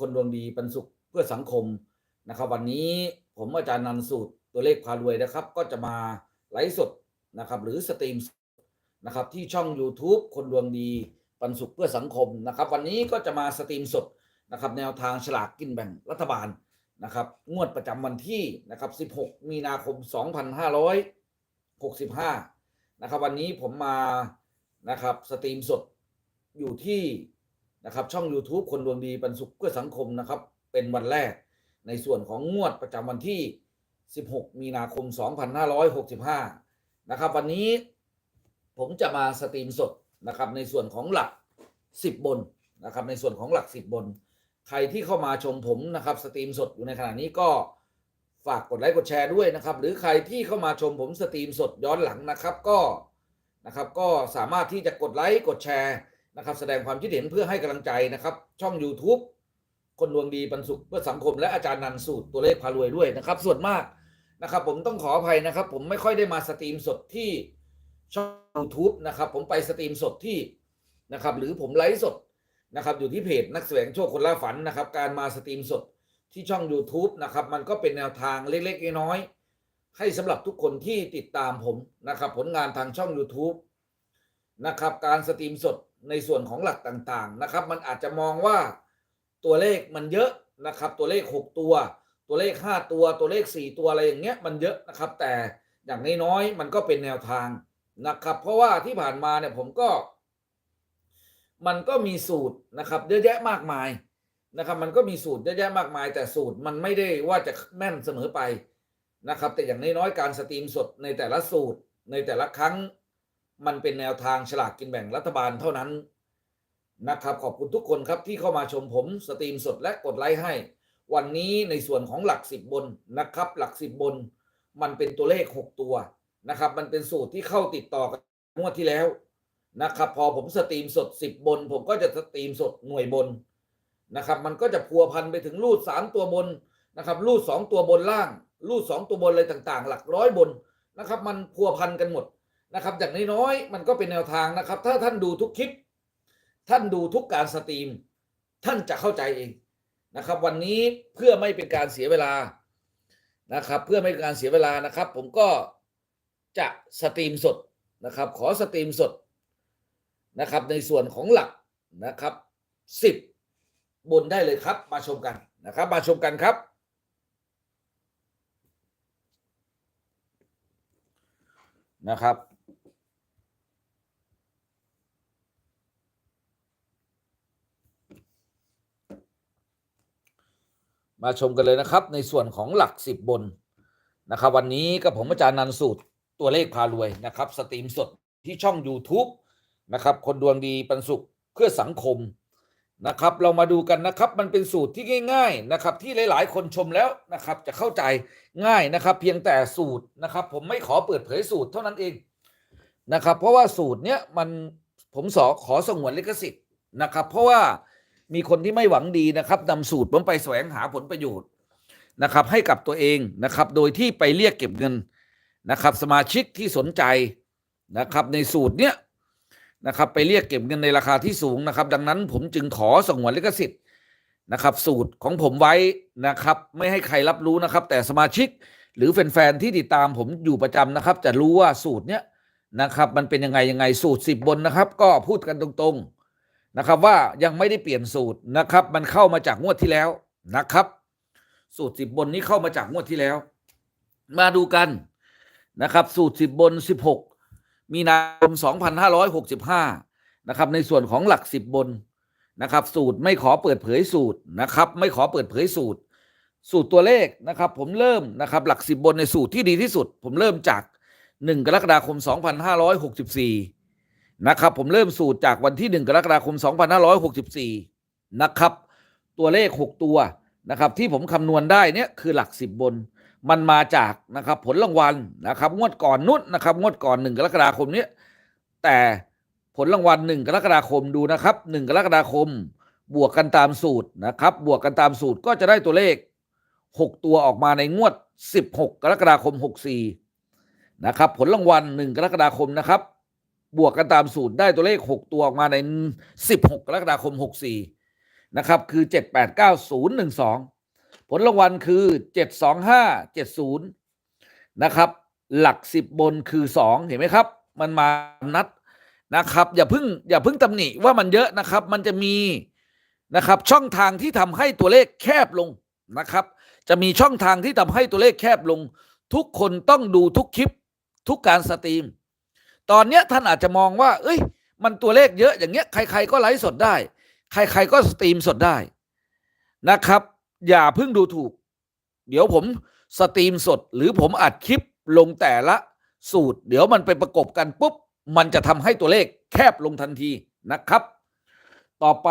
คนดวงดีปันสุขเพื่อสังคมนะครับ วันนี้ผมอาจารย์นันสูตรตัวเลขพารวยนะครับ ก็จะมาไลฟ์สดนะครับ หรือสตรีมนะครับที่ช่อง YouTube คนดวงดีปันสุขเพื่อสังคมนะครับ วันนี้ก็จะมาสตรีมสดนะครับ แนวทางฉลากกินแบ่งรัฐบาลนะครับ งวดประจำวันที่นะครับ 16 มีนาคม 2565 นะครับ วันนี้ผมมานะครับสตรีมสดอยู่ที่ นะครับช่อง YouTube คนดวงดีปันสุขเพื่อสังคมนะครับ เป็นวันแรกในส่วนของงวดประจำวันที่ 16 มีนาคม 2565 นะครับ วันนี้ผมจะมาสตรีมสดนะครับในส่วนของหลัก 10 บนนะครับในส่วนของหลัก 10 บน ใครที่เข้ามาชมผมนะครับสตรีมสดอยู่ในขณะนี้ก็ฝากกดไลค์กดแชร์ด้วยนะครับ หรือใครที่เข้ามาชมผมสตรีมสดย้อนหลังนะครับก็นะครับก็สามารถที่จะกดไลค์กดแชร์ นะครับ แสดงความคิดเห็นเพื่อให้กำลังใจนะครับ ช่อง YouTube คนดวงดีปันสุขเพื่อสังคมและอาจารย์นันสูตรตัวเลขพารวยด้วยนะครับ ส่วนมากนะครับ ผมต้องขออภัยนะครับ ผมไม่ค่อยได้มาสตรีมสดที่ช่อง YouTube นะครับ ผมไปสตรีมสดที่นะครับ หรือผมไลฟ์สดนะครับ อยู่ที่เพจนักแสวงโชคคนล่าฝันนะครับ การมาสตรีมสดที่ช่อง YouTube นะครับ มันก็เป็นแนวทางเล็กๆน้อยๆให้สำหรับทุกคนที่ติดตามผมนะครับ ผลงานทางช่อง YouTube นะครับ การสตรีมสด ในส่วนของหลักต่างๆนะครับ มันอาจจะมองว่าตัวเลขมันเยอะนะครับ ตัวเลข 6 ตัว ตัวเลข 5 ตัว ตัวเลข 4 ตัวอะไรอย่างเงี้ยมันเยอะนะครับ แต่อย่างน้อยๆมันก็เป็นแนวทางนะครับ เพราะว่าที่ผ่านมาเนี่ยผมก็ มันก็มีสูตรนะครับเยอะแยะมากมายนะครับมันก็มีสูตรเยอะแยะมากมาย แต่สูตรมันไม่ได้ว่าจะแม่นเสมอไปนะครับ แต่อย่างน้อยๆการสตรีมสดในแต่ละสูตรในแต่ละครั้ง มันเป็นแนวทางฉลากกินแบ่งรัฐบาลเท่านั้นนะครับ ขอบคุณทุกคนครับที่เข้ามาชมผมสตรีมสดและกดไลค์ให้ วันนี้ในส่วนของหลักสิบบนนะครับ หลักสิบบน มันเป็นตัวเลขหกตัวนะครับ มันเป็นสูตรที่เข้าติดต่อกันงวดที่แล้วนะครับ พอผมสตรีมสดสิบบน ผมก็จะสตรีมสดหน่วยบนนะครับ มันก็จะพัวพันไปถึงรูดสามตัวบนนะครับรูดสองตัวบนล่างรูดสองตัวบนอะไรต่างๆ หลักร้อยบนนะครับ มันพัวพันกันหมด นะครับอย่างน้อยๆมันก็เป็นแนวทางนะครับ ถ้าท่านดูทุกคลิป ท่านดูทุกการสตรีม ท่านจะเข้าใจเองนะครับ วันนี้เพื่อไม่เป็นการเสียเวลานะครับ เพื่อไม่เป็นการเสียเวลานะครับ ผมก็จะสตรีมสดนะครับ ขอสตรีมสดนะครับ ในส่วนของหลักนะครับสิบบนได้เลยครับ มาชมกันนะครับ มาชมกันครับนะครับ มาชมกันเลยนะครับ ในส่วนของหลักสิบบนนะครับ วันนี้กับผมอาจารย์นันสูตรตัวเลขพารวยนะครับสตรีมสดที่ช่อง YouTube นะครับ คนดวงดีปันสุขเพื่อสังคมนะครับ เรามาดูกันนะครับ มันเป็นสูตรที่ง่าย ๆนะครับ ที่หลาย ๆ คนชมแล้วนะครับ จะเข้าใจง่ายนะครับ เพียงแต่สูตรนะครับ ผมไม่ขอเปิดเผยสูตรเท่านั้นเองนะครับ เพราะว่าสูตรเนี้ยมันผมสอขอสงวนลิขสิทธิ์นะครับ เพราะว่า มีคนที่ไม่หวังดีนะครับนำสูตรผมไปแสวงหาผลประโยชน์นะครับ ให้กับตัวเองนะครับ โดยที่ไปเรียกเก็บเงินนะครับ สมาชิกที่สนใจนะครับ ในสูตรเนี้ยนะครับไปเรียกเก็บเงินในราคาที่สูงนะครับ ดังนั้นผมจึงขอสงวนลิขสิทธิ์นะครับ สูตรของผมไว้นะครับ ไม่ให้ใครรับรู้นะครับ แต่สมาชิกหรือแฟนๆที่ติดตามผมอยู่ประจำนะครับ จะรู้ว่าสูตรเนี้ยนะครับ มันเป็นยังไงยังไงสูตรสิบบนนะครับ ก็พูดกันตรงๆ นะครับว่ายังไม่ได้เปลี่ยนสูตรนะครับ มันเข้ามาจากงวดที่แล้วนะครับ สูตรสิบบนนี้เข้ามาจากงวดที่แล้ว มาดูกันนะครับ สูตรสิบบนสิบหกมีนาคม2565นห้าร้อยหกสิบห้านะครับ ในส่วนของหลัก10บบนนะครับ สูตรไม่ขอเปิดเผยสูตรนะครับ ไม่ขอเปิดเผยสูตร สูตรตัวเลขนะครับ ผมเริ่มนะครับ หลัก10บบนในสูตรที่ดีที่สุด ผมเริ่มจาก1กรกฎาคม2564นห้าร้อยหกสิบสี่ นะครับ ผมเริ่มสูตรจากวันที่ 1 กรกฎาคม 2564 นะครับ ตัวเลข 6 ตัวนะครับ ที่ผมคำนวณได้เนี่ยคือหลัก 10 บน มันมาจากนะครับผลรางวัลนะครับ งวดก่อนนุดนะครับ งวดก่อนหนึ่งกรกฎาคมเนี้ยแต่ผลรางวัลหนึ่งกรกฎาคมดูนะครับหนึ่งกรกฎาคม บวกกันตามสูตรนะครับ บวกกันตามสูตรก็จะได้ตัวเลขหกตัวออกมาในงวดสิบหกกรกฎาคมหกสี่นะครับ ผลรางวัลหนึ่งกรกฎาคมนะครับ บวกกันตามสูตรได้ตัวเลขหกตัวออกมาในสิบหกกรกฎาคมหกสี่นะครับ คือ 789012 ผลรางวัลคือ 72570 นะครับ หลัก 10 บนคือ 2 เห็นไหมครับ มันมานัดนะครับ อย่าเพิ่งอย่าเพิ่งตำหนิว่ามันเยอะนะครับ มันจะมีนะครับช่องทางที่ทำให้ตัวเลขแคบลงนะครับ จะมีช่องทางที่ทำให้ตัวเลขแคบลง ทุกคนต้องดูทุกคลิปทุกการสตรีม ตอนเนี้ยท่านอาจจะมองว่า เอ้ย มันตัวเลขเยอะอย่างเงี้ยใคร ๆ ก็ไลฟ์สดได้ ใคร ๆ ก็สตรีมสดได้นะครับ อย่าเพิ่งดูถูก เดี๋ยวผมสตรีมสด หรือผมอัดคลิปลงแต่ละสูตร เดี๋ยวมันไปประกบกันปุ๊บ มันจะทำให้ตัวเลขแคบลงทันทีนะครับ ต่อไป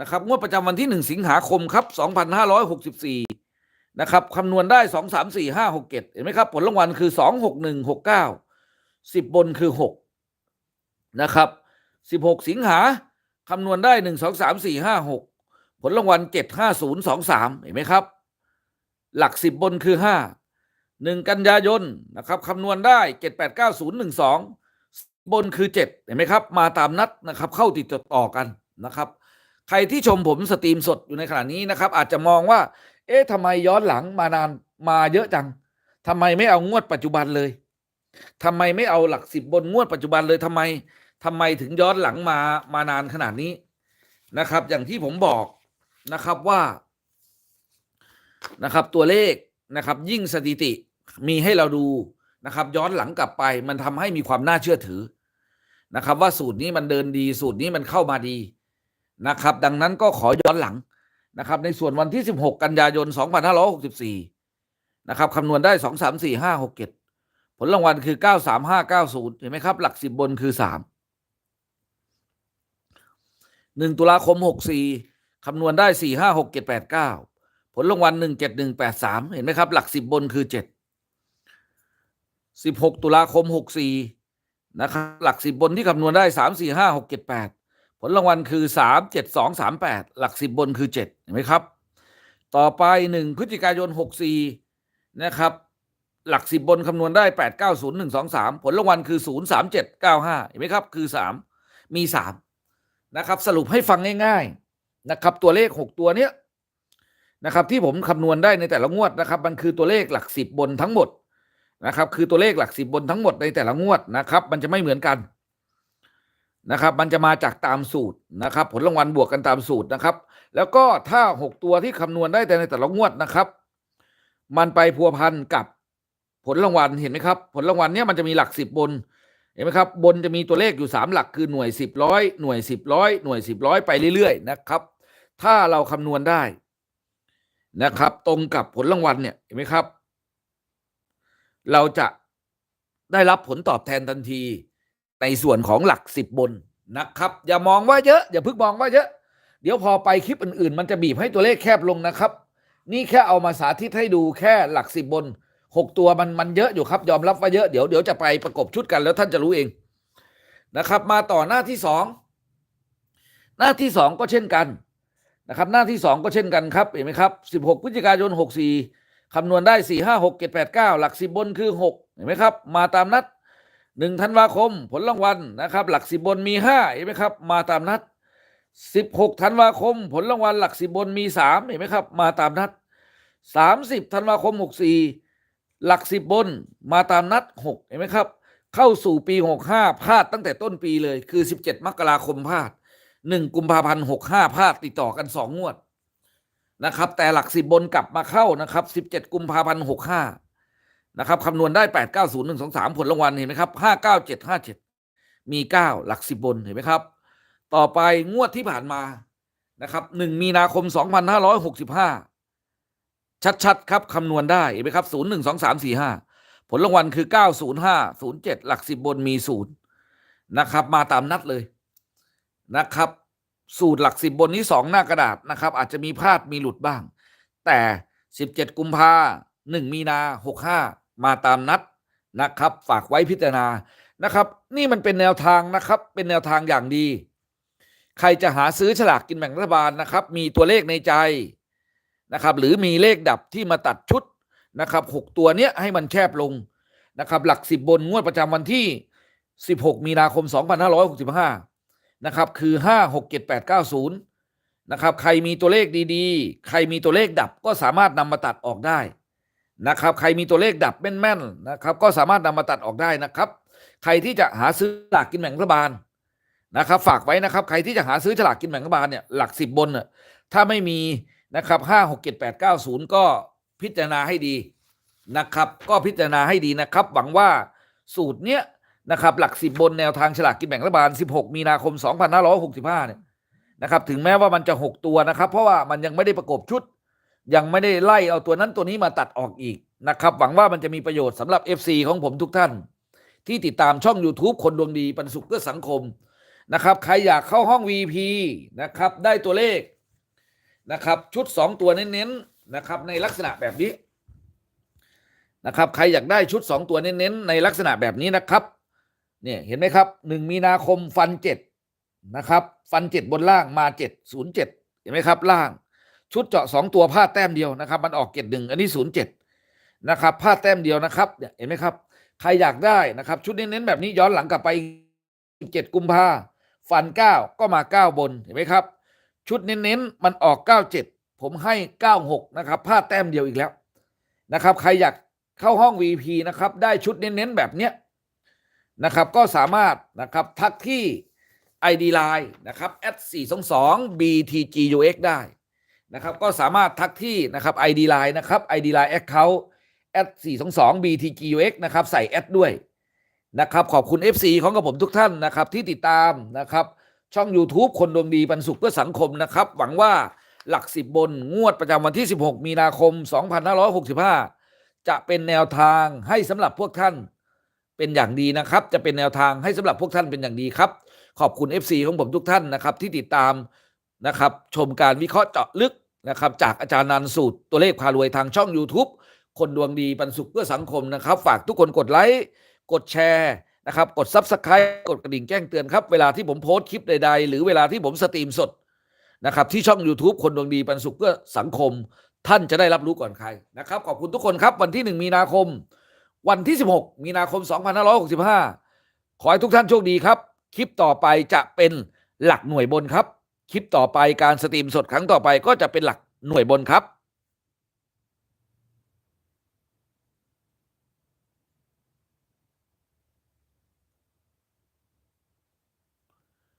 นะครับงวดประจำวันที่ 1 สิงหาคมครับ 2564 นะครับคำนวณได้ 2 3 4 5 6 7 เห็นไหมครับ ผลรางวัลคือ 2 6 1 6 9 10บนคือ6นะครับ16สิงหาคำนวณได้1 2 3 4 5 6ผลรางวัล7 5 0 2 3เห็นไหมครับ หลัก10บบนคือ5 1กันยายนนะครับคำนวณได้7 8 9 0 1 2บนคือ7เห็นไหมครับ มาตามนัดนะครับเข้าติดต่อกันนะครับ ใครที่ชมผมสตรีมสดอยู่ในขณะนี้นะครับ อาจจะมองว่า เอ๊ะทำไมย้อนหลังมานานมาเยอะจังทำไมไม่เอางวดปัจจุบันเลย ทำไมไม่เอาหลักสิบบนงวดปัจจุบันเลยทำไมทำไมถึงย้อนหลังมามานานขนาดนี้นะครับ อย่างที่ผมบอกนะครับว่านะครับ ตัวเลขนะครับ ยิ่งสถิติมีให้เราดูนะครับ ย้อนหลังกลับไป มันทำให้มีความน่าเชื่อถือนะครับ ว่าสูตรนี้มันเดินดี สูตรนี้มันเข้ามาดีนะครับ ดังนั้นก็ขอย้อนหลังนะครับ ในส่วนวันที่ 16 กันยายน 2564 นะครับคำนวณได้ 2 3 4 5 6 7 ผลรางวัลคือ 9 3 5 9 0 เห็นไหมครับ หลัก 10 บนคือ 3 1 ตุลาคม 64 คำนวณได้ 4 5 6 7 8 9 ผลรางวัล 1 7 1 8 3 เห็นไหมครับ หลัก 10 บนคือ 7 16 ตุลาคม 64 นะครับ หลัก 10 บนที่คำนวณได้ 3 4 5 6 7 8 ผลรางวัลคือ 3 7 2 3 8 หลัก 10 บนคือ 7 เห็นไหมครับ ต่อไป 1 พฤศจิกายน 64 นะครับ หลัก10บบนคำนวณได้8 9 0 1 2 3ผลรางวัลคือ0 3 7 9 5เจ็ดเก้าห้าเห็นไหมครับ คือ3มี3นะครับ สรุปให้ฟังง่าย ๆนะครับ ตัวเลข6ตัวเนี้ยนะครับ ที่ผมคำนวณได้ในแต่ละงวดนะครับ มันคือตัวเลขหลัก10บบนทั้งหมดนะครับ คือตัวเลขหลัก10บบนทั้งหมดในแต่ละงวดนะครับ มันจะไม่เหมือนกันนะครับ มันจะมาจากตามสูตรนะครับ ผลรางวัลบวกกันตามสูตรนะครับ แล้วก็ถ้า6ตัวที่คำนวณได้แต่ในแต่ละงวดนะครับ มันไปพัวพันกับ ผลรางวัลเห็นไหมครับ ผลรางวัลเนี้ยมันจะมีหลักสิบบนเห็นไหมครับ บนจะมีตัวเลขอยู่สามหลักคือหน่วยสิบร้อยหน่วยสิบร้อยหน่วยสิบร้อยไปเรื่อยๆนะครับ ถ้าเราคำนวณได้นะครับ ตรงกับผลรางวัลเนี่ยเห็นไหมครับ เราจะได้รับผลตอบแทนทันทีในส่วนของหลักสิบบนนะครับ อย่ามองว่าเยอะอย่าเพิ่งมองว่าเยอะ เดี๋ยวพอไปคลิปอื่นๆ มันจะบีบให้ตัวเลขแคบลงนะครับ นี่แค่เอามาสาธิตให้ดูแค่หลักสิบบน หกตัวมันมันเยอะอยู่ครับ ยอมรับว่าเยอะเดี๋ยวเดี๋ยวจะไปประกบชุดกันแล้วท่านจะรู้เองนะครับ มาต่อหน้าที่สองหน้าที่สองก็เช่นกันนะครับ หน้าที่สองก็เช่นกันครับเห็นไหมครับสิบหกพฤศจิกายนหกสี่คำนวณได้สี่ห้าหกเจ็ดแปดเก้าหลักสิบบนคือหกเห็นไหมครับ มาตามนัดหนึ่งธันวาคม ผลรางวัลนะครับ หลักสิบบนมีห้าเห็นไหมครับ มาตามนัดสิบหกธันวาคม ผลรางวัลหลักสิบบนมีสามเห็นไหมครับ มาตามนัดสามสิบธันวาคมหกสี่ หลักสิบบนมาตามนัดหกเห็นไหมครับ เข้าสู่ปีหกห้าพลาดตั้งแต่ต้นปีเลยคือสิบเจ็ดมกราคมพลาดหนึ่งกุมภาพันธ์หกห้าพลาดติดต่อกันสองงวดนะครับ แต่หลักสิบบนกลับมาเข้านะครับสิบเจ็ดกุมภาพันธ์หกห้านะครับคำนวณได้แปดเก้าศูนย์หนึ่งสองสามผลรางวัลเห็นไหมครับห้าเก้าเจ็ดห้าเจ็ดมีเก้าหลักสิบบนเห็นไหมครับ ต่อไปงวดที่ผ่านมานะครับหนึ่งมีนาคมสองพันห้าร้อยหกสิบห้า ชัดๆ ครับคำนวณได้เห็นไหมครับศูนย์หนึ่งสองสามสี่ห้าผลรางวัลคือเก้าศูนย์ห้าศูนย์เจ็ดหลักสิบบนมีศูนย์นะครับ มาตามนัดเลยนะครับ สูตรหลักสิบบนนี้สองหน้ากระดาษนะครับ อาจจะมีพลาดมีหลุดบ้าง แต่สิบเจ็ดกุมภาหนึ่งมีนาหกห้ามาตามนัดนะครับ ฝากไว้พิจารณานะครับ นี่มันเป็นแนวทางนะครับ เป็นแนวทางอย่างดี ใครจะหาซื้อฉลากกินแบ่งรัฐบาลนะครับ มีตัวเลขในใจ นะครับหรือมีเลขดับที่มาตัดชุดนะครับหกตัวเนี้ยให้มันแคบลงนะครับหลักสิบบนงวดประจำวันที่ 16 มีนาคม 2565นะครับคือ 5 6 7 8 9 0นะครับใครมีตัวเลขดีๆ ใครมีตัวเลขดับก็สามารถนำมาตัดออกได้นะครับใครมีตัวเลขดับแม่นๆนะครับก็สามารถนำมาตัดออกได้นะครับ ใครที่จะหาซื้อฉลากกินแบ่งรัฐบาลนะครับฝากไว้นะครับ ใครที่จะหาซื้อฉลากกินแบ่งรัฐบาลเนี่ยหลักสิบบนน่ะถ้าไม่มี นะครับห้าหกเจ็ดแปดเก้าศูนย์ก็พิจารณาให้ดีนะครับ ก็พิจารณาให้ดีนะครับ หวังว่าสูตรเนี้ยนะครับ หลักสิบบนแนวทางฉลากกินแบ่งรัฐบาล 16 มีนาคม 2565 เนี่ยนะครับ ถึงแม้ว่ามันจะ 6 ตัวนะครับ เพราะว่ามันยังไม่ได้ประกบชุด ยังไม่ได้ไล่เอาตัวนั้นตัวนี้มาตัดออกอีกนะครับ หวังว่ามันจะมีประโยชน์สำหรับ FC ของผมทุกท่าน ที่ติดตามช่อง YouTube คนดวงดีปันสุขเพื่อสังคมนะครับ ใครอยากเข้าห้อง VP นะครับ ได้ตัวเลข นะครับ ชุด 2 ตัวเน้นๆนะครับ ในลักษณะแบบนี้นะครับ ใครอยากได้ชุด 2 ตัวเน้นๆในลักษณะแบบนี้นะครับ เนี่ยเห็นไหมครับหนึ่งมีนาคมฟันเจ็ดนะครับ ฟันเจ็ดบนล่างมาเจ็ดศูนย์เจ็ดเห็นไหมครับ ล่าง ชุดเจาะสองตัวพลาดแต้มเดียวนะครับ มันออกเจ็ดหนึ่งอันนี้ศูนย์เจ็ดนะครับพลาดแต้มเดียวนะครับเนี่ยเห็นไหมครับ ใครอยากได้นะครับ ชุดเน้นๆแบบนี้ย้อนหลังกลับไปเจ็ดกุมภาฟันเก้าก็มาเก้าบนเห็นไหมครับ ชุดเน้นๆมันออกเก้าเจ็ดผมให้เก้าหกนะครับพลาดแต้มเดียวอีกแล้วนะครับ ใครอยากเข้าห้อง VP นะครับ ได้ชุดเน้นๆแบบเนี้ยนะครับ ก็สามารถนะครับทักที่ ID Line นะครับ @422 BTGUX ได้นะครับ ก็สามารถทักที่นะครับ ID Line นะครับ ID Line Account @422 BTGUX นะครับ ใส่แอดด้วยนะครับ ขอบคุณ FC ของกับผมทุกท่านนะครับ ที่ติดตามนะครับ ช่อง YouTube คนดวงดีปันสุขเพื่อสังคมนะครับ หวังว่าหลักสิบบนงวดประจำวันที่ 16 มีนาคม 2565 จะเป็นแนวทางให้สำหรับพวกท่านเป็นอย่างดีนะครับ จะเป็นแนวทางให้สำหรับพวกท่านเป็นอย่างดีครับ ขอบคุณ FC ของผมทุกท่านนะครับ ที่ติดตามนะครับ ชมการวิเคราะห์เจาะลึกนะครับ จากอาจารย์นันสูตรตัวเลขพารวยทางช่อง YouTube คนดวงดีปันสุขเพื่อสังคมนะครับ ฝากทุกคนกดไลค์กดแชร์ นะครับกด Subscribe กดกระดิ่งแจ้งเตือนครับ เวลาที่ผมโพสต์คลิปใด ๆ หรือเวลาที่ผมสตรีมสดนะครับที่ช่อง YouTube คนดวงดีปันสุขเพื่อสังคม ท่านจะได้รับรู้ก่อนใครนะครับขอบคุณทุกคนครับวันที่ 1 มีนาคม วันที่ 16 มีนาคม 2565 ขอให้ทุกท่านโชคดีครับ คลิปต่อไปจะเป็นหลักหน่วยบนครับ คลิปต่อไปการสตรีมสดครั้งต่อไปก็จะเป็นหลักหน่วยบนครับ